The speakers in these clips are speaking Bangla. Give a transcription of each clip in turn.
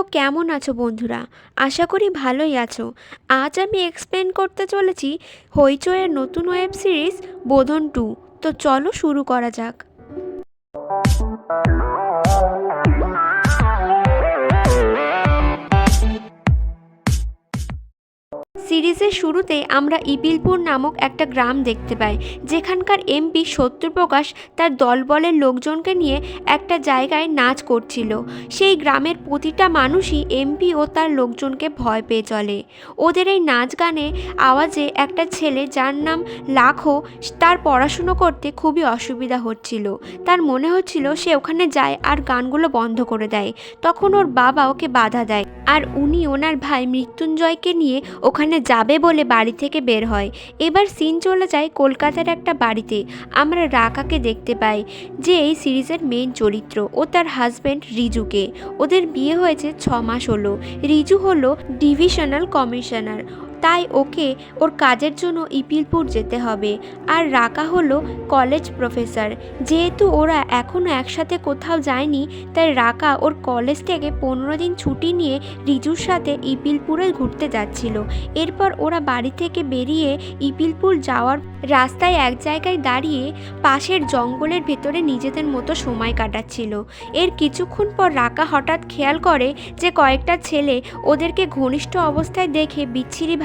তো কেমন আছো বন্ধুরা? আশা করি ভালোই আছো। আজ আমি এক্সপ্লেন করতে চলেছি হইচয়ের নতুন ওয়েব সিরিজ বোধন টু তো চলো শুরু করা যাক। সিরিজের শুরুতে আমরা ইপিলপুর নামক একটা গ্রাম দেখতে পাই। যেখানকার এমপি সত্যপ্রকাশ তার দলবলের লোকজনকে নিয়ে একটা জায়গায় নাচ করছিল। সেই গ্রামের প্রতিটা মানুষই এমপি ও তার লোকজনকে ভয় পেয়ে চলে। ওদের এই নাচ গানে, আওয়াজে একটা ছেলে যার নাম লাখো, তার পড়াশুনো করতে খুবই অসুবিধা হচ্ছিল। তার মনে হচ্ছিল সে ওখানে যায় আর গানগুলো বন্ধ করে দেয়। তখন ওর বাবা ওকে বাধা দেয়। আর উনি ওনার ভাই মৃত্যুঞ্জয়কে নিয়ে ওখানে যাবে বলে বাড়ি থেকে বের হয়। এবার সিন চলে যায় কলকাতার একটা বাড়িতে। আমরা রাকাকে দেখতে পাই, যে এই সিরিজের মেন চরিত্র। ও তার হাজব্যান্ড রিজুকে। ওদের বিয়ে হয়েছে ছ মাস হলো। রিজু হলো ডিভিশনাল কমিশনার তাই ওকে ওর কাজের জন্য ইপিলপুর যেতে হবে। আর রাকা হলো কলেজ প্রফেসর। যেহেতু ওরা এখনও একসাথে কোথাও যায়নি, তাই রাকা ওর কলেজ থেকে পনেরো দিন ছুটি নিয়ে রিজুর সাথে ইপিলপুরে ঘুরতে যাচ্ছিল। এরপর ওরা বাড়ি থেকে বেরিয়ে ইপিলপুর যাওয়ার রাস্তায় এক জায়গায় দাঁড়িয়ে পাশের জঙ্গলের ভেতরে নিজেদের মতো সময় কাটাচ্ছিল। এর কিছুক্ষণ পর রাকা হঠাৎ খেয়াল করে যে কয়েকটা ছেলে ওদেরকে ঘনিষ্ঠ অবস্থায় দেখে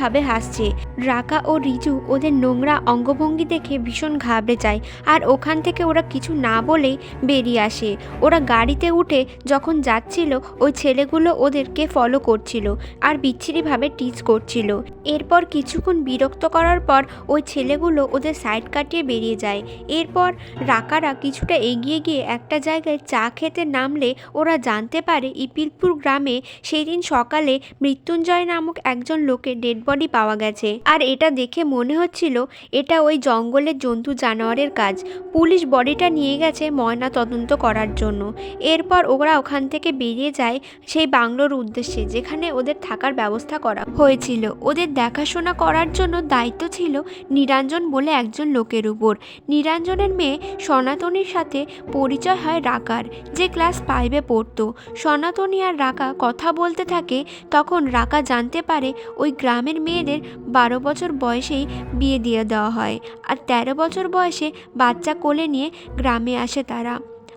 বিচ্ছিরিভাবে হাসছে। রাকা ও রিজু ওদের নোংরা অঙ্গভঙ্গি দেখে ভীষণ ঘাবড়ে যায় আর ওখান থেকে ওরা কিছু না বলেই বেরিয়ে আসে। ওরা গাড়িতে উঠে যখন যাচ্ছিল, ওই ছেলেগুলো ওদেরকে ফলো করছিল আর বিচ্ছিরিভাবে টিচ করছিল। এরপর কিছুক্ষণ বিরক্ত করার পর ওই ছেলেগুলো ওদের সাইড কাটিয়ে বেরিয়ে যায়। এরপর রাকারা কিছুটা এগিয়ে গিয়ে একটা জায়গায় চা খেতে নামলে ওরা জানতে পারে, ইপিলপুর গ্রামে সেই দিন সকালে মৃত্যুঞ্জয় নামক একজন লোকের ডেড বডি পাওয়া গেছে। আর এটা দেখে মনে হচ্ছিল, এটা ওই জঙ্গলের জন্তু জানোয়ারের কাজ। পুলিশ বডিটা নিয়ে গেছে ময়না তদন্ত করার জন্য। এরপর ওরা ওখান থেকে বেরিয়ে যায় সেই বাংলোর উদ্দেশ্যে, যেখানে ওদের থাকার ব্যবস্থা করা হয়েছিল। ওদের দেখাশোনা করার জন্য দায়িত্ব ছিল নিরঞ্জন বলে একজন লোকের উপর। নিরঞ্জনের মেয়ে সনাতনীর সাথে পরিচয় হয় রাকার, যে ক্লাস ফাইভে পড়তো। সনাতনী আর রাকা কথা বলতে থাকে, তখন রাকা জানতে পারে ওই গ্রামের মেয়েদের বারো বছর বয়সেই বিয়ে দিয়ে দেওয়া হয় আর তেরো বছর বয়সে বাচ্চা কোলে নিয়ে গ্রামে আসে তারা।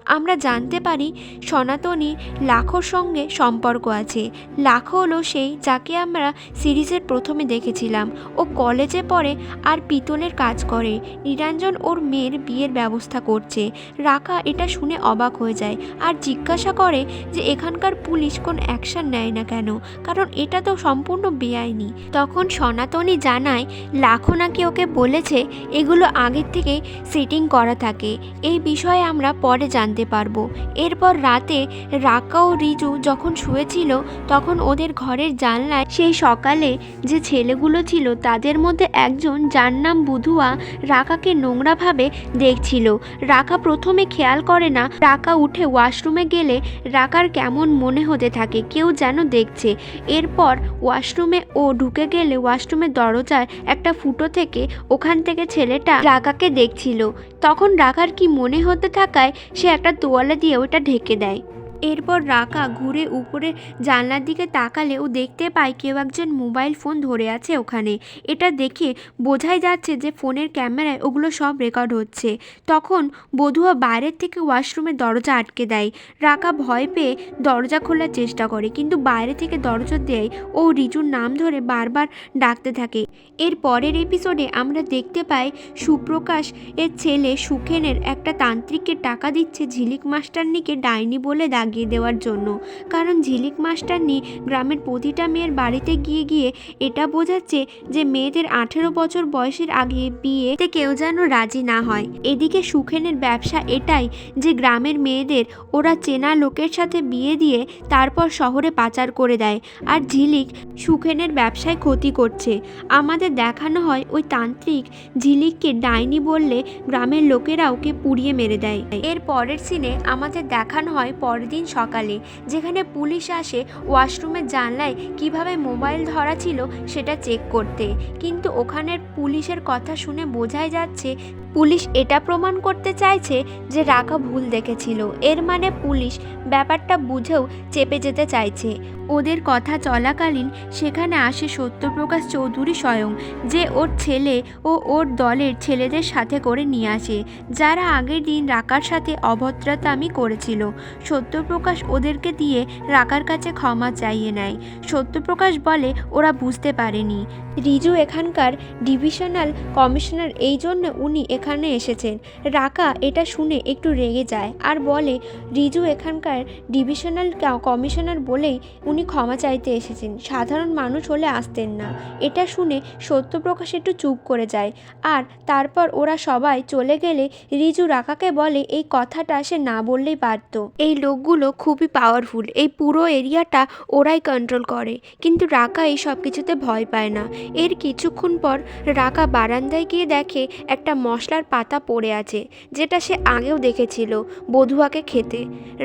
আমরা জানতে পারি সনাতনী লাখোর সঙ্গে সম্পর্ক আছে। লাখো হলো সেই যাকে আমরা সিরিজের প্রথমে দেখেছিলাম। ও কলেজে পড়ে আর পিতলের কাজ করে। নিরঞ্জন ওর মেয়ের বিয়ের ব্যবস্থা করছে। রাকা এটা শুনে অবাক হয়ে যায় আর জিজ্ঞাসা করে যে এখানকার পুলিশ কোন অ্যাকশন নেয় না কেন? কারণ এটা তো সম্পূর্ণ বেআইনি। তখন সনাতনী জানায়, লাখো নাকি ওকে বলেছে এগুলো আগের থেকে সেটিং করা থাকে। এই বিষয়ে আমরা পরে জানতে পারব। এরপর রাতে রাকা ও রিজু যখন শুয়েছিল, তখন ওদের ঘরের জানলায় সেই সকালে যে ছেলেগুলো ছিল, তাদের মধ্যে একজন যার নাম বুধুয়া রাকাকে নোংরাভাবে দেখছিল। রাকা প্রথমে খেয়াল করে না, রাকা উঠে ওয়াশরুমে গেলে রাকার কেমন মনে হতে থাকে, কেউ যেন দেখছে। এরপর ওয়াশরুমে ও ঢুকে গেলে ওয়াশরুমের দরজার একটা ফুটো থেকে ওখান থেকে ছেলেটা রাকাকে দেখছিল। তখন রাকার কি মনে হতে থাকায় সে একটা তোয়ালে দিয়ে ওটা ঢেকে দেয়। এরপর রাকা ঘুরে উপরে জানলার দিকে তাকালে ও দেখতে পায় কেউ একজন মোবাইল ফোন ধরে আছে ওখানে। এটা দেখে বোঝাই যাচ্ছে যে ফোনের ক্যামেরায় ওগুলো সব রেকর্ড হচ্ছে। তখন বধুয়া বাইরের থেকে ওয়াশরুমের দরজা আটকে দেয়। রাকা ভয় পেয়ে দরজা খোলার চেষ্টা করে, কিন্তু বাইরে থেকে দরজা দেয় ও রিজুর নাম ধরে বারবার ডাকতে থাকে। এর পরের এপিসোডে আমরা দেখতে পাই সুপ্রকাশ এর ছেলে সুখেনের একটা তান্ত্রিককে টাকা দিচ্ছে ঝিলিক মাস্টারনিকে ডাইনি বলে দাগিয়ে দেওয়ার জন্য। কারণ ঝিলিক মাস্টারনি গ্রামের প্রতিটা মেয়ের বাড়িতে গিয়ে গিয়ে এটা বোঝাচ্ছে যে মেয়েদের আঠেরো বছর বয়সের আগে বিয়েতে কেউ যেন রাজি না হয়। এদিকে সুখেনের ব্যবসা এটাই যে গ্রামের মেয়েদের ওরা চেনা লোকের সাথে বিয়ে দিয়ে তারপর শহরে পাচার করে দেয়। আর ঝিলিক সুখেনের ব্যবসায় ক্ষতি করছে। আমাদের দেখানো হয় ওই তান্ত্রিক ঝিলিককে ডাইনি বললে গ্রামের লোকেরা ওকে পুড়িয়ে মেরে দেয়। এর পরের সিনে আমাদের দেখানো হয় পরের দিন সকালে, যেখানে পুলিশ আসে ওয়াশরুমের জানলায় কীভাবে মোবাইল ধরা ছিল সেটা চেক করতে। কিন্তু ওখানের পুলিশের কথা শুনে বোঝাই যাচ্ছে পুলিশ এটা প্রমাণ করতে চাইছে যে রাকা ভুল দেখেছিল। এর মানে পুলিশ ব্যাপারটা বুঝেও চেপে যেতে চাইছে। ওদের কথা চলাকালীন সেখানে আসে সত্যপ্রকাশ চৌধুরী স্বয়ং, যে ওর ছেলে ও ওর দলের ছেলেদের সাথে করে নিয়ে আসে, যারা আগের দিন রাকার সাথে অভদ্রতামি করেছিল। সত্যপ্রকাশ ওদেরকে দিয়ে রাকার কাছে ক্ষমা চাইয়ে নেয়। সত্যপ্রকাশ বলে, ওরা বুঝতে পারেনি। রিজু এখানকার ডিভিশনাল কমিশনার, এই জন্য উনি এখানে এসেছেন। রাকা এটা শুনে একটু রেগে যায় আর বলে, রিজু এখানকার ডিভিশনাল কমিশনার বলেই উনি ক্ষমা চাইতে এসেছেন। সাধারণ মানুষ হলে আসতেন না। এটা শুনে সত্যপ্রকাশ একটু চুপ করে যায়। আর তারপর ওরা সবাই চলে গেলে রিজু রাকাকে বলে, এই কথাটা সে না বললেই পারত। এই লোকগুলো খুবই পাওয়ারফুল এই পুরো এরিয়াটা ওরাই কন্ট্রোল করে। কিন্তু রাকা এই সব কিছুতে ভয় পায় না। এর কিছুক্ষণ পর রাকা বারান্দায় গিয়ে দেখে একটা মশলার পাতা পড়ে আছে, যেটা সে আগেও দেখেছিল বধুয়াকে খেতে।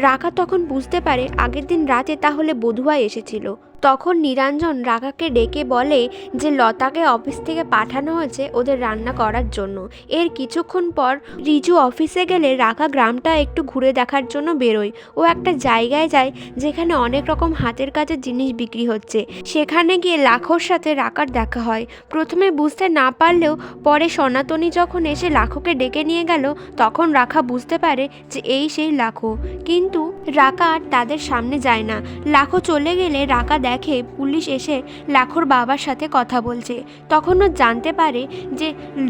রাখা তখন বুঝতে পারে আগের দিন রাতে তাহলে বধুয়া এসেছিল। তখন নিরঞ্জন রাকাকে ডেকে বলে যে লতাকে অফিস থেকে পাঠানো হয়েছে ওদের রান্না করার জন্য। এর কিছুক্ষণ পর রিজু অফিসে গেলে রাকা গ্রামটা একটু ঘুরে দেখার জন্য বেরোয়। ও একটা জায়গায় যায় যেখানে অনেক রকম হাতের কাজের জিনিস বিক্রি হচ্ছে। সেখানে গিয়ে লাখোর সাথে রাকার দেখা হয়। প্রথমে বুঝতে না পারলেও পরে সনাতনী যখন এসে লাখোকে ডেকে নিয়ে গেল, তখন রাখা বুঝতে পারে যে এই সেই লাখো। কিন্তু রাকা আর তাদের সামনে যায় না। লাখো চলে গেলে রাকা দেখে পুলিশ এসে লাখোর বাবার সাথে কথা বলছে। তখন ও জানতে পারে যে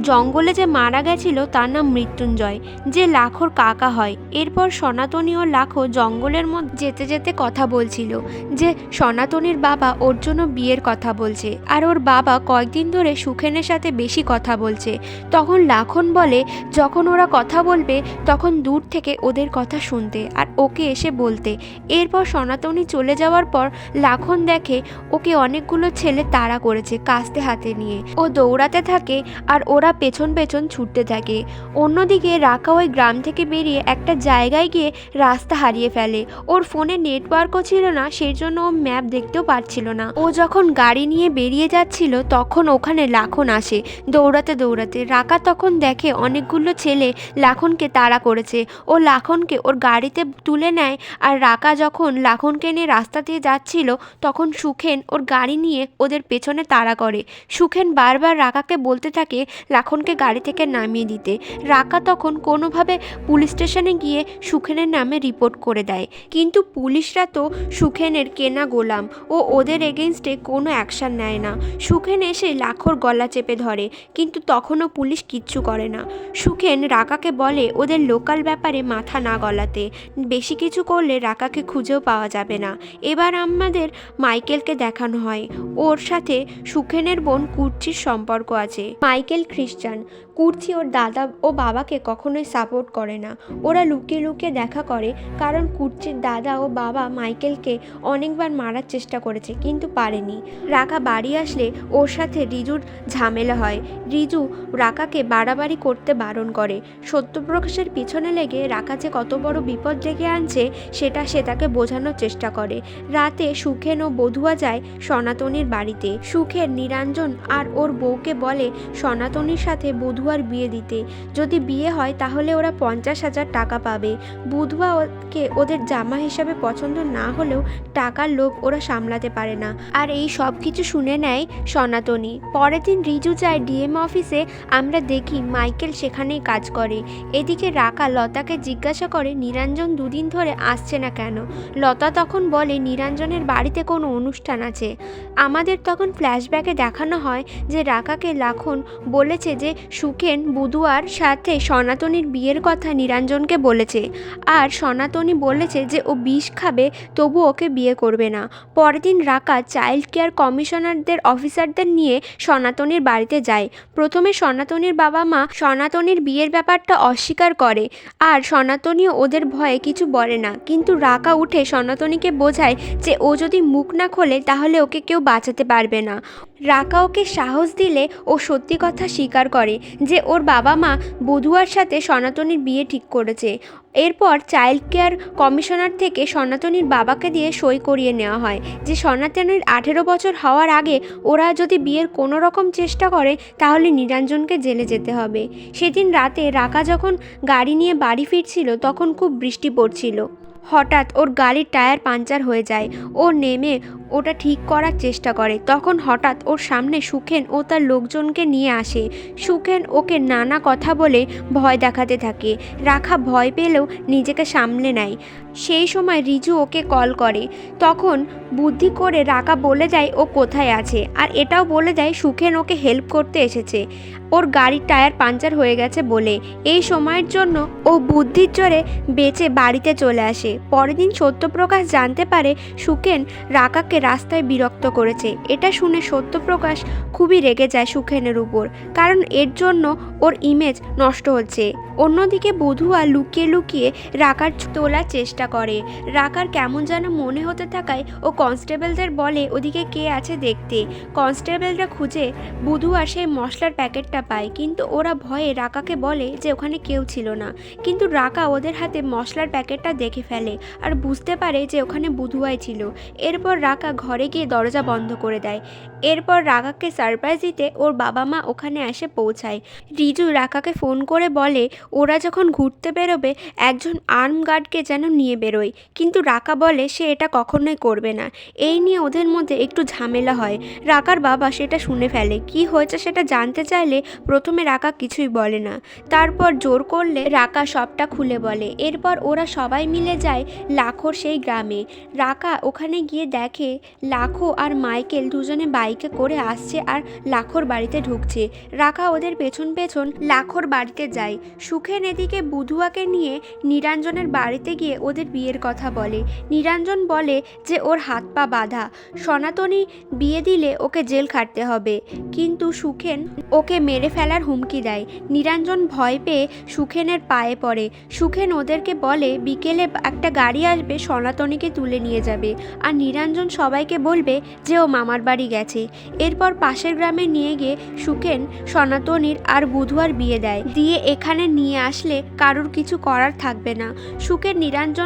জঙ্গলে যে মারা গেছিল তার নাম মৃত্যুঞ্জয়, যে লাখোর কাকা হয়। এরপর সনাতনী ও লাখো জঙ্গলের মধ্যে যেতে যেতে কথা বলছিল, যে সনাতনীর বাবা ওর জন্য বিয়ের কথা বলছে আর ওর বাবা কয়েকদিন ধরে সুখেনের সাথে বেশি কথা বলছে। তখন লাখন বলে, যখন ওরা কথা বলবে, তখন দূর থেকে ওদের কথা শুনতে আর ওকে এসে বলতে। এরপর সনাতনী চলে যাওয়ার পর লাখন দেখে ওকে অনেকগুলো ছেলে তাড়া করেছে কাস্তে হাতে নিয়ে। ও দৌড়াতে থাকে আর ওরা পেছন পেছন ছুটতে থাকে। অন্যদিকে রাকা ওই গ্রাম থেকে বেরিয়ে একটা জায়গায় গিয়ে রাস্তা হারিয়ে ফেলে। ওর ফোনে নেটওয়ার্কও ছিল না সেই জন্য ও ম্যাপ দেখতেও পাচ্ছিল না। ও যখন গাড়ি নিয়ে বেরিয়ে যাচ্ছিল, তখন ওখানে লাখন আসে। দৌড়াতে দৌড়াতে রাকা তখন দেখে অনেকগুলো ছেলে লাখনকে তাড়া করেছে। ও লাখনকে ওর গাড়িতে তুলে নেয় আর রাকা যখন লাখনকে নিয়ে রাস্তা দিয়ে যাচ্ছিল, তখন সুখেন ওর গাড়ি নিয়ে ওদের পেছনে তাড়া করে। সুখেন বারবার রাকাকে বলতে থাকে লাখনকে গাড়ি থেকে নামিয়ে দিতে। রাকা তখন কোনোভাবে পুলিশ স্টেশনে গিয়ে সুখেনের নামে রিপোর্ট করে দেয়। কিন্তু পুলিশরা তো সুখেনের কেনা গোলাম ও ওদের এগেনস্টে কোনো অ্যাকশন নেয় না। সুখেন এসে লাখোর গলা চেপে ধরে, কিন্তু তখনও পুলিশ কিচ্ছু করে না। সুখেন রাকাকে বলে ওদের লোকাল ব্যাপারে মাথা না গলাতে। বেশি কিছু করলে রাকাকে খুঁজেও পাওয়া যাবে না। এবার আমাদের মাইকেলকে দেখানো হয়। ওর সাথে সুখেনের বোন কুর্চির সম্পর্ক আছে। মাইকেল খ্রিস্টান কুর্চি ওর দাদা ও বাবাকে কখনোই সাপোর্ট করে না। ওরা লুকিয়ে লুকিয়ে দেখা করে, কারণ কুর্চির দাদা ও বাবা মাইকেলকে অনেকবার মারার চেষ্টা করেছে, কিন্তু পারেনি। রাকা বাড়ি আসলে ওর সাথে রিজুর ঝামেলা হয়। রিজু রাকাকে বাড়াবাড়ি করতে বারণ করে। সত্যপ্রকাশের পিছনে লেগে রাকা যে কত বড় বিপদ ডেকে আনছে, সেটা সে তাকে বোঝানোর চেষ্টা করে। রাতে সুখেন ও বধুয়া যায় সনাতনীর বাড়িতে। সুখের নিরঞ্জন আর ওর বউকে বলে, সনাতনীর সাথে বধুয়ার বিয়ে দিতে। যদি বিয়ে হয়, তাহলে ওরা পঞ্চাশ হাজার টাকা পাবে। বুধুয়া ওকে ওদের জামা হিসাবে পছন্দ না হলেও টাকার লোভ ওরা সামলাতে পারে না। আর এই সব কিছু শুনে নেয় সনাতনী। পরের দিন রিজু যায় ডিএম অফিসে, আমরা দেখি মাইকেল সেখানেই কাজ করে। এদিকে রাকা লতাকে জিজ্ঞাসা করে, নিরঞ্জন দুদিন ধরে আসছে না কেন? লতা তখন বলে, নিরঞ্জনের বাড়িতে কোনো অনুষ্ঠান আছে। আমাদের তখন ফ্ল্যাশব্যাকে দেখানো হয় যে রাকাকে লাখন বলেছে যে সুখেন বুধুয়ার সাথে সনাতনীর বিয়ের কথা নিরঞ্জনকে বলেছে। আর সনাতনী বলেছে যে ও বিষ খাবে, তবু ওকে বিয়ে করবে না। পরের দিন রাকা চাইল্ড কেয়ার কমিশনারদের, অফিসারদের নিয়ে সনাতনীর বাড়িতে যায়। প্রথমে সনাতনীর বাবা মা সনাতনীর বিয়ের ব্যাপারটা অস্বীকার করে। আর সনাতনীও ওদের ভয়ে কিছু বলে না। কিন্তু রাকা উঠে সনাতনীকে বোঝায় যে ও যদি মুখ না খোলে, তাহলে ওকে কেউ বাঁচাতে পারবে না। রাকা ওকে সাহস দিলে ও সত্যি কথা স্বীকার করে যে ওর বাবা মা বধুয়ার সাথে সনাতনীর বিয়ে ঠিক করেছে। এরপর চাইল্ড কেয়ার কমিশনার থেকে সনাতনীর বাবাকে দিয়ে সই করিয়ে নেওয়া হয়। যে সনাতনীর আঠেরো বছর হওয়ার আগে ওরা যদি বিয়ের কোনো রকম চেষ্টা করে, তাহলে নিরঞ্জনকে জেলে যেতে হবে। সেদিন রাতে রাকা যখন গাড়ি নিয়ে বাড়ি ফিরছিল, তখন খুব বৃষ্টি পড়ছিল। হঠাৎ ওর গাড়ির টায়ার পাঞ্চার হয়ে যায়। ও নেমে ওটা ঠিক করার চেষ্টা করে। তখন হঠাৎ ওর সামনে সুখেন ও তার লোকজনকে নিয়ে আসে। সুখেন ওকে নানা কথা বলে ভয় দেখাতে থাকে। রাখা ভয় পেলেও নিজেকে সামলে নেয়। সেই সময় রিজু ওকে কল করে। তখন বুদ্ধি করে রাকা বলে যায় ও কোথায় আছে। আর এটাও বলে যায় সুখেন ওকে হেল্প করতে এসেছে। ওর গাড়ির টায়ার পাঞ্চার হয়ে গেছে বলে। এই সময়ের জন্য ও বুদ্ধির জোরে বেঁচে বাড়িতে চলে আসে। পরের দিন সত্যপ্রকাশ জানতে পারে সুখেন রাকাকে রাস্তায় বিরক্ত করেছে। এটা শুনে সত্যপ্রকাশ খুবই রেগে যায় সুখেনের উপর। কারণ এর জন্য ওর ইমেজ নষ্ট হচ্ছে। অন্যদিকে বধুয়া লুকিয়ে লুকিয়ে রাকার তোলার চেষ্টা করে। রাকার কেমন যেন মনে হতে থাকায় ও কনস্টেবলদের বলে, ওদিকে কে আছে দেখতে? কনস্টেবলরা খুঁজে বধুয়া সেই মশলার প্যাকেটটা পায়, কিন্তু ওরা ভয়ে রাকাকে বলে যে ওখানে কেউ ছিল না। কিন্তু রাকা ওদের হাতে মশলার প্যাকেটটা দেখে ফেলে আর বুঝতে পারে যে ওখানে বুধুয়াই ছিল। এরপর রাকা ঘরে গিয়ে দরজা বন্ধ করে দেয়। এরপর রাকাকে সারপ্রাইজ দিতে ওর বাবা মা ওখানে এসে পৌঁছায়। রিজু রাকাকে ফোন করে বলে, ওরা যখন ঘুরতে বেরোবে, একজন আর্ম গার্ডকে যেন নিয়ে বেরোয়। কিন্তু রাকা বলে, সে এটা কখনোই করবে না। এই নিয়ে ওদের মধ্যে একটু ঝামেলা হয়। রাকার বাবা সেটা শুনে ফেলে। কি হয়েছে সেটা জানতে চাইলে প্রথমে রাকা কিছুই বলে না। তারপর জোর করলে রাকা সবটা খুলে বলে। এরপর ওরা সবাই মিলে যায় লাখোর সেই গ্রামে। রাকা ওখানে গিয়ে দেখে, লাখো আর মাইকেল দুজনে বাইকে করে আসছে আর লাখোর বাড়িতে ঢুকছে। রাকা ওদের পেছন পেছন লাখোর বাড়িতে যায়। সুখেন এদিকে বুধুয়াকে নিয়ে নিরঞ্জনের বাড়িতে গিয়ে ওদের বিয়ের কথা বলে। নিরঞ্জন বলে যে ওর হাত পা বাঁধা। সনাতনী বিয়ে দিলে ওকে জেল খাটতে হবে। কিন্তু সুখেন ওকে মেরে ফেলার হুমকি দেয়। নিরঞ্জন ভয় পেয়ে সুখেনের পায়ে পড়ে। সুখেন ওদেরকে বলে, বিকেলে একটা গাড়ি আসবে, সনাতনীকে তুলে নিয়ে যাবে। আর নিরঞ্জন সবাইকে বলবে যে ও মামার বাড়ি গেছে। এরপর পাশের গ্রামে নিয়ে গিয়ে সুখেন সনাতনীর আর বুধুয়ার বিয়ে দেয়। দিয়ে এখানে নিয়ে আসলে কারুর কিছু করার থাকবে না। সুখের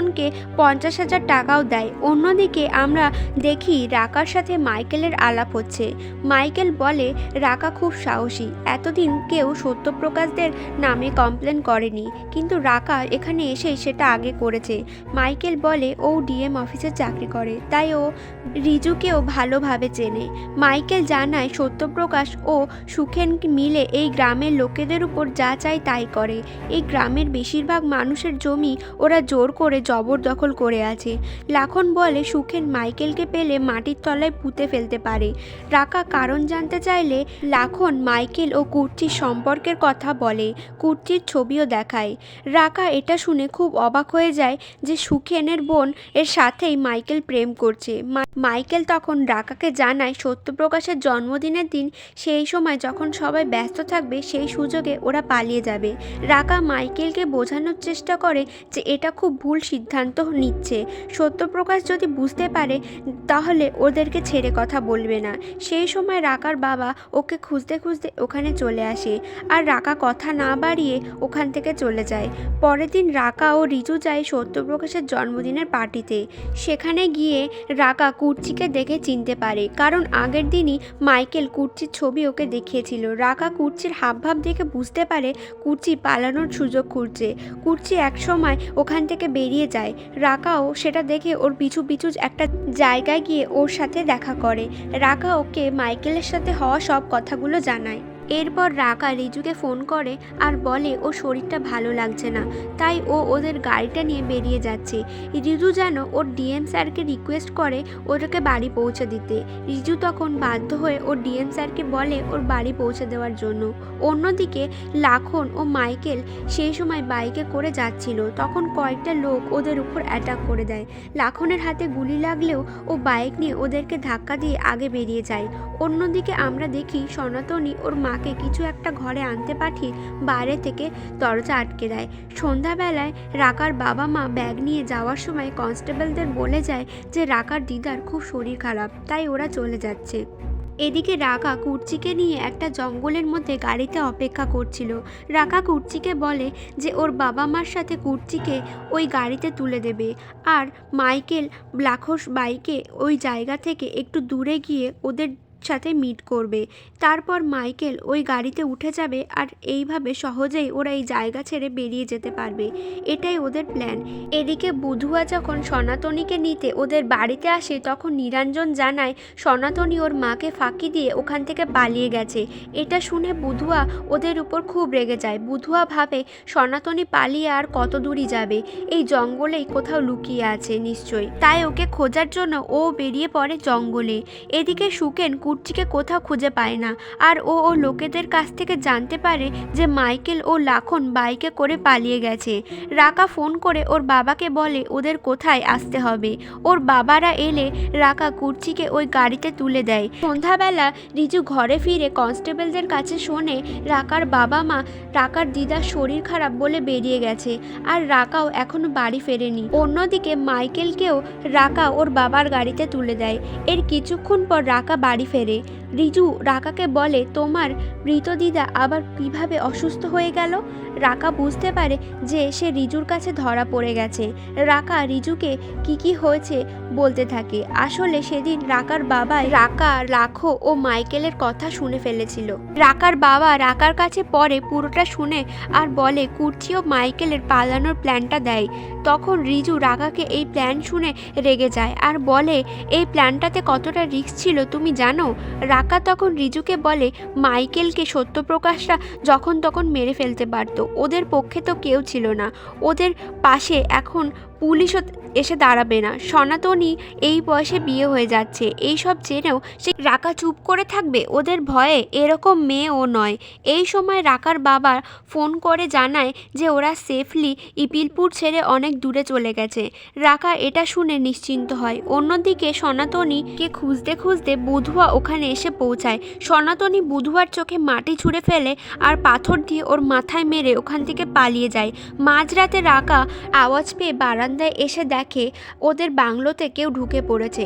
নিরঞ্জনকে পঞ্চাশ হাজার টাকাও দেয়। অন্যদিকে আমরা দেখি রাকার সাথে মাইকেলের আলাপ হচ্ছে। মাইকেল বলে, রাকা খুব সাহসী। এতদিন কেউ সত্যপ্রকাশদের নামে কমপ্লেন করেনি। কিন্তু রাকা এখানে এসেই সেটা আগে করেছে। মাইকেল বলে, ও ডিএম অফিসে চাকরি করে। তাই ও রিজুকেও ভালোভাবে চেনে। মাইকেল জানায়, সত্যপ্রকাশ ও সুখেন মিলে এই গ্রামের লোকেদের উপর যা চায় তাই করে। এই গ্রামের বেশিরভাগ মানুষের জমি ওরা জোর করে জবরদখল করে আছে। লাখন বলে সুখেন মাইকেলকে পেলে মাটির তলায় পুঁতে ফেলতে পারে। রাকা কারণ জানতে চাইলে লাখন মাইকেল ও কুর্চির সম্পর্কের কথা বলে, কুর্চির ছবিও দেখায়। রাকা এটা শুনে খুব অবাক হয়ে যায় যে সুখেনের বোন এর সাথেই মাইকেল প্রেম করছে। মাইকেল তখন রাকাকে জানায় সত্যপ্রকাশের জন্মদিনের দিন সেই সময় যখন সবাই ব্যস্ত থাকবে, সেই সুযোগে ওরা পালিয়ে যাবে। রাকা মাইকেলকে বোঝানোর চেষ্টা করে যে এটা খুব ভুল সিদ্ধান্ত। নিচ্ছে। সত্যপ্রকাশ যদি বুঝতে পারে, তাহলে ওদেরকে ছেড়ে কথা বলবে না। সেই সময় রাকার বাবা ওকে খুঁজতে খুঁজতে ওখানে চলে আসে। আর রাকা কথা না বাড়িয়ে ওখান থেকে চলে যায়। পরের দিন রাকা ও রিজু যায় সত্যপ্রকাশের জন্মদিনের পার্টিতে। সেখানে গিয়ে রাকা কুর্চিকে দেখে চিনতে পারে। কারণ আগের দিনই মাইকেল কুর্চির ছবি ওকে দেখিয়েছিল। রাকা কুর্চির হাবভাব দেখে বুঝতে পারে কুর্চি পালানোর সুযোগ খুঁজছে। কুর্চি একসময় ওখান থেকে বেরিয়ে যায়। রাকাও সেটা দেখে ওর পিছু পিছু একটা জায়গায় গিয়ে ওর সাথে দেখা করে। রাকা ওকে মাইকেলের সাথে হওয়া সব কথাগুলো জানায়। এরপর রাকা রিজুকে ফোন করে আর বলে ও শরীরটা ভালো লাগছে না। তাই ও ওদের গাড়িটা নিয়ে বেরিয়ে যাচ্ছে। রিজু যেন ওর ডিএম স্যারকে রিকোয়েস্ট করে ওদেরকে বাড়ি পৌঁছে দিতে। রিজু তখন বাধ্য হয়ে ওর ডিএম স্যারকে বলে ওর বাড়ি পৌঁছে দেওয়ার জন্য। অন্যদিকে লাখন ও মাইকেল সেই সময় বাইকে করে যাচ্ছিল। তখন কয়েকটা লোক ওদের উপর অ্যাটাক করে দেয়। লাখনের হাতে গুলি লাগলেও ও বাইক নিয়ে ওদেরকে ধাক্কা দিয়ে আগে বেরিয়ে যায়। অন্যদিকে আমরা দেখি সনাতনী ওর মাকে কিছু একটা ঘরে আনতে পাঠিয়ে বাইরে থেকে দরজা আটকে দেয়। সন্ধ্যাবেলায় রাকার বাবা মা ব্যাগ নিয়ে যাওয়ার সময় কনস্টেবলদের বলে যায় যে রাকার দিদার খুব শরীর খারাপ, তাই ওরা চলে যাচ্ছে। এদিকে রাকা কুর্চিকে নিয়ে একটা জঙ্গলের মধ্যে গাড়িতে অপেক্ষা করছিল। রাকা কুর্চিকে বলে যে ওর বাবা মার সাথে কুর্চিকে ওই গাড়িতে তুলে দেবে আর মাইকেল ব্লাখোস বাইকে ওই জায়গা থেকে একটু দূরে গিয়ে ওদের সাথে মিট করবে। তারপর মাইকেল ওই গাড়িতে উঠে যাবে আর এইভাবে সহজেই ওরা এই জায়গা ছেড়ে বেরিয়ে যেতে পারবে। এটাই ওদের প্ল্যান এদিকে বুধুয়া যখন সনাতনীকে নিতে ওদের বাড়িতে আসে, তখন নিরঞ্জন জানায়, সনাতনী ওর মাকে ফাঁকি দিয়ে ওখান থেকে পালিয়ে গেছে। এটা শুনে বুধুয়া ওদের উপর খুব রেগে যায়। বুধুয়া ভাবে, সনাতনী পালিয়ে আর কত দূরই যাবে? এই জঙ্গলেই কোথাও লুকিয়ে আছে নিশ্চয়ই। তাই ওকে খোঁজার জন্য ও বেরিয়ে পড়ে জঙ্গলে। এদিকে সুকেন কুর্চিকে কোথাও খুঁজে পায় না। আর ও ও লোকেদের কাছ থেকে জানতে পারে যে মাইকেল ও লাখন বাইকে করে পালিয়ে গেছে। রাকা ফোন করে ওর বাবাকে বলে, ওদের কোথায় আসতে হবে? ওর বাবারা এলে রাকা কুর্চিকে ওই গাড়িতে তুলে দেয়। সন্ধ্যাবেলা রিজু ঘরে ফিরে কনস্টেবলদের কাছে শোনে রাকার বাবা মা রাকার দিদার শরীর খারাপ বলে বেরিয়ে গেছে আর রাকাও এখনও বাড়ি ফেরেনি। অন্যদিকে মাইকেলকেও রাকা ওর বাবার গাড়িতে তুলে দেয়। এর কিছুক্ষণ পর রাকা বাড়ি ফেরে ফেরে রিজু রাকাকে বলে, তোমার মৃত দিদা আবার কীভাবে অসুস্থ হয়ে গেল? রাকা বুঝতে পারে যে সে রিজুর কাছে ধরা পড়ে গেছে। রাকা রিজুকে কি কি হয়েছে বলতে থাকে। আসলে সেদিন রাকার বাবা রাকা, রাখো ও মাইকেলের কথা শুনে ফেলেছিল। রাকার বাবা রাকার কাছে পরে পুরোটা শুনে আর বলে কুর্চি ও মাইকেলের পালানোর প্ল্যানটা দেয়। তখন রিজু রাকাকে এই প্ল্যান শুনে রেগে যায় আর বলে, এই প্ল্যানটাতে কতটা রিস্ক ছিল তুমি জানো? রাকা তখন রিজুকে বলে, মাইকেলকে সত্যপ্রকাশরা যখন তখন মেরে ফেলতে পারত। ওদের পক্ষে তো কেউ ছিল না। ওদের পাশে এখন পুলিশও এসে দাঁড়াবে না। সনাতনী এই বয়সে বিয়ে হয়ে যাচ্ছে। এই সব জেনেও সে রাকা চুপ করে থাকবে? ওদের ভয়ে এরকম মেয়ে ও নয়। এই সময় রাকার বাবা ফোন করে জানায় যে ওরা সেফলি ইপিলপুর ছেড়ে অনেক দূরে চলে গেছে। রাকা এটা শুনে নিশ্চিন্ত হয়। অন্যদিকে সনাতনীকে খুঁজতে খুঁজতে বুধুয়া ওখানে এসে পৌঁছায়। সনাতনী বুধুয়ার চোখে মাটি ছুঁড়ে ফেলে আর পাথর দিয়ে ওর মাথায় মেরে ওখান থেকে পালিয়ে যায়। মাঝরাতে রাকা আওয়াজ পেয়ে বারান্দায় এসে দেখে ওদের বাংলোতে কেউ ঢুকে পড়েছে।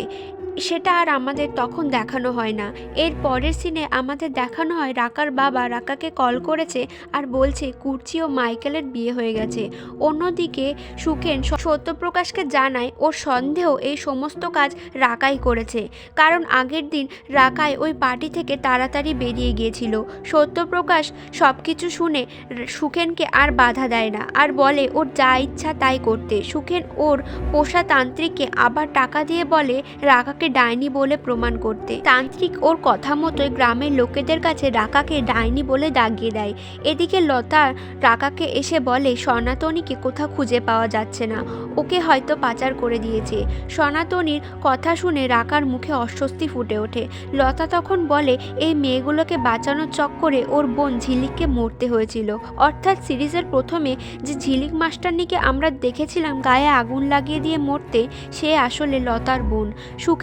সেটা আর আমাদের তখন দেখানো হয় না। এর পরের সিনে আমাদের দেখানো হয় রাকার বাবা রাকাকে কল করেছে আর বলছে, কুর্চি ও মাইকেলের বিয়ে হয়ে গেছে। অন্যদিকে সুখেন সত্যপ্রকাশকে জানায়, ওর সন্দেহ এই সমস্ত কাজ রাকাই করেছে। কারণ আগের দিন রাকাই ওই পার্টি থেকে তাড়াতাড়ি বেরিয়ে গিয়েছিল। সত্যপ্রকাশ সব কিছু শুনে সুখেনকে আর বাধা দেয় না। আর বলে, ওর যা ইচ্ছা তাই করতে। সুখেন ওর পোষা তান্ত্রিককে আবার টাকা দিয়ে বলে, রাকাকে ডাইনি বলে প্রমাণ করতে। তান্ত্রিক ওর কথা মতোই গ্রামের লোকেদের কাছে রাকাকে ডাইনি বলে দাগিয়ে দেয়। এদিকে লতা রাকাকে এসে বলে, সনাতনীকে কোথাও খুঁজে পাওয়া যাচ্ছে না। ওকে হয়তো পাচার করে দিয়েছে। সনাতনীর কথা শুনে রাকার মুখে অস্বস্তি ফুটে ওঠে। লতা তখন বলে, এই মেয়েগুলোকে বাঁচানোর চক্করে ওর বোন ঝিলিককে মরতে হয়েছিল। অর্থাৎ সিরিজের প্রথমে যে ঝিলিক মাস্টারনিকে আমরা দেখেছিলাম গায়ে আগুন লাগিয়ে দিয়ে মরতে, সে আসলে লতার বোন।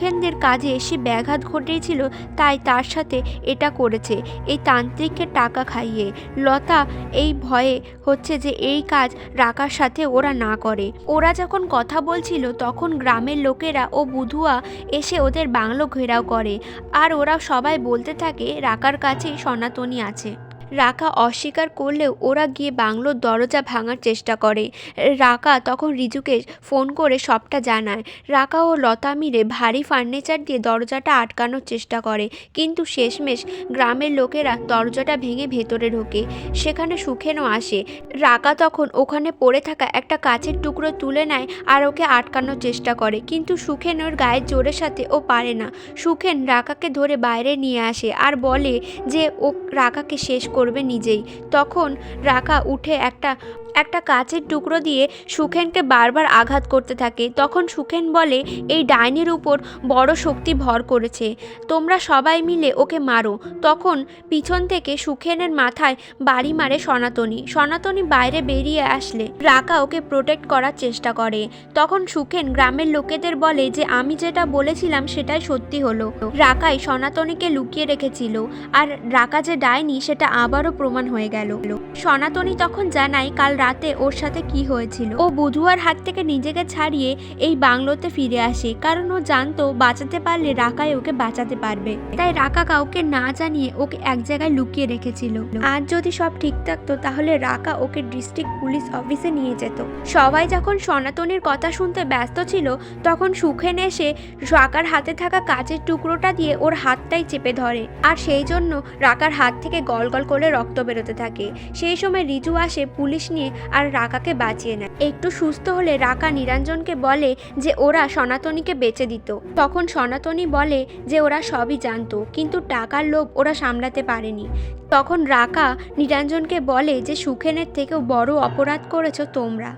সুখেনদের কাজে সে ব্যাঘাত ঘটিয়েছিল তাই তার সাথে এটা করেছে, এই তান্ত্রিককে টাকা খাইয়ে। লতা এই ভয়ে হচ্ছে যে এই কাজ রাকার সাথে ওরা না করে। ওরা যখন কথা বলছিল, তখন গ্রামের লোকেরা ও বুধুয়া এসে ওদের বাংলো ঘেরাও করে। আর ওরা সবাই বলতে থাকে, রাকার কাছেই সনাতনী আছে। রাকা অস্বীকার করলেও ওরা গিয়ে বাংলোর দরজা ভাঙার চেষ্টা করে। রাকা তখন রিজুকে ফোন করে সবটা জানায়। রাকা ও লতা মিলে ভারী ফার্নিচার দিয়ে দরজাটা আটকানোর চেষ্টা করে। কিন্তু শেষমেশ গ্রামের লোকেরা দরজাটা ভেঙে ভেতরে ঢোকে। সেখানে সুখেনও আসে। রাকা তখন ওখানে পড়ে থাকা একটা কাছের টুকরো তুলে নেয় আর ওকে আটকানোর চেষ্টা করে। কিন্তু সুখেন ওর গায়ের জোরের সাথে ও পারে না। সুখেন রাকাকে ধরে বাইরে নিয়ে আসে আর বলে যে ও রাকাকে শেষ করবে নিজেই। তখন রাখা উঠে একটা একটা কাচের টুকরো দিয়ে সুখেনকে বারবার আঘাত করতে থাকে। তখন সুখেন বলে, এই ডাইনির উপর বড় শক্তি ভর করেছে। তোমরা সবাই মিলে ওকে মারো। তখন পিছন থেকে সুখেনের মাথায় বাড়ি মারে সনাতনী। সনাতনী বাইরে বেরিয়ে আসলে রাকা ওকে প্রোটেক্ট করার চেষ্টা করে। তখন সুখেন গ্রামের লোকেদের বলে যে, আমি যেটা বলেছিলাম সেটাই সত্যি হলো। রাকাই সনাতনীকে লুকিয়ে রেখেছিল। আর রাকা যে ডাইনি, সেটা আবারও প্রমাণ হয়ে গেল। সনাতনী তখন জানায়, কাল রাতে ওর সাথে কি হয়েছিল? ও বধুয়ার হাত থেকে নিজেকে ছাড়িয়ে এই বাংলোতে ফিরে আসে, কারণ ও জানতো বাঁচাতে পারলে রাকাই ওকে বাঁচাতে পারবে। তাই রাকা কাউকে না জানিয়ে ওকে এক জায়গায় লুকিয়ে রেখেছিল। আজ যদি সব ঠিক থাকতো, তাহলে রাকা ওকে ডিস্ট্রিক্ট পুলিশ অফিসে নিয়ে যেত। সবাই যখন সনাতনীর কথা শুনতে ব্যস্ত ছিল, তখন সুখেন এসে রাকার হাতে থাকা কাচের টুকরোটা দিয়ে ওর হাতটাই চেপে ধরে। আর সেই জন্য রাকার হাত থেকে গল গল করে রক্ত বেরোতে থাকে। সেই সময় রিজু আসে পুলিশ নিয়ে আর রাকাকে বাঁচিয়ে নেয়। একটু সুস্থ হলে রাকা নিরঞ্জনকে বলে যে ওরা সনাতনীকে বেঁচে দিত। তখন সনাতনী বলে যে ওরা সবই জানতো, কিন্তু টাকার লোভ ওরা সামলাতে পারেনি। তখন রাকা নিরঞ্জনকে বলে যে সুখেনের থেকেও বড় অপরাধ করেছ তোমরা।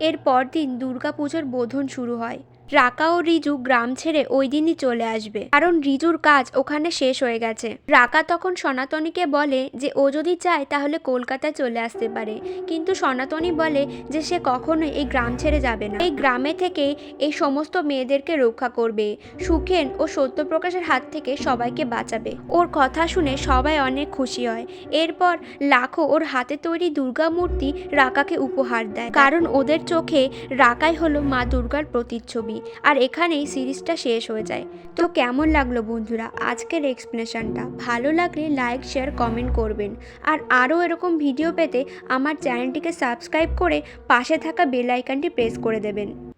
এর পরদিন দুর্গাপুজোর বোধন শুরু হয়। রাকা ও রিজু গ্রাম ছেড়ে ওই দিনই চলে আসবে। কারণ রিজুর কাজ ওখানে শেষ হয়ে গেছে। রাকা তখন সনাতনীকে বলে যে, ও যদি চায় তাহলে কলকাতায় চলে আসতে পারে। কিন্তু সনাতনী বলে যে, সে কখনোই এই গ্রাম ছেড়ে যাবে না। এই গ্রামে থেকে এই সমস্ত মেয়েদেরকে রক্ষা করবে। সুখেন ও সত্যপ্রকাশের হাত থেকে সবাইকে বাঁচাবে। ওর কথা শুনে সবাই অনেক খুশি হয়। এরপর লাখো ওর হাতে তৈরি দুর্গা মূর্তি রাকাকে উপহার দেয়। কারণ ওদের চোখে রাকাই হলো মা দুর্গার প্রতিচ্ছবি। আর এখানেই সিরিজটা শেষ হয়ে যায়। তো কেমন লাগল বন্ধুরা আজকের এক্সপ্লেনেশনটা? ভালো লাগলে লাইক, শেয়ার, কমেন্ট করবেন। আর আরও এরকম ভিডিও পেতে আমার চ্যানেলটিকে সাবস্ক্রাইব করে পাশে থাকা বেল আইকনটি প্রেস করে দেবেন।